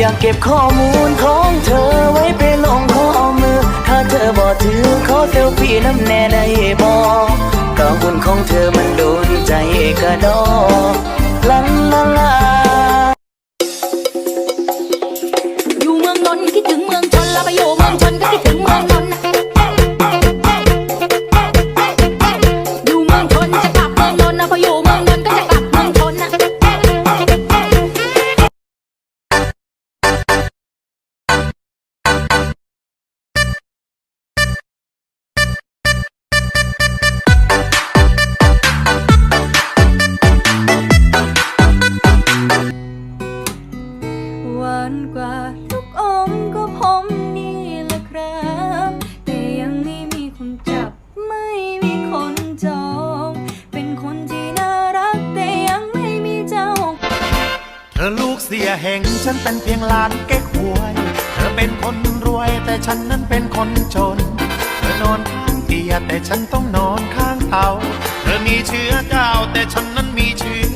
อยากเก็บข้อมูลของเธอไว้เป็นลงข้อมือ ถ้าเธอบอกถือขอเซลฟี่น้ำแน่ได้บอกก็หุ่นของเธอมันโดนใจกระดอลันลัน กว่าลูกอมก็ผมนี่แหละครับ แต่ยังไม่มีคนจับไม่มีคนจอง เป็นคนที่น่ารักแต่ยังไม่มีเจ้า เธอลูกเสียแห่งฉันเป็นเพียงหลานเก๊กหวย เธอเป็นคนรวยแต่ฉันนั้นเป็นคนจน เธอนอนข้างเตียงแต่ฉันต้องนอนข้างเตาเธอมีเชื้อเจ้าแต่ฉันนั้นมีเชื้อ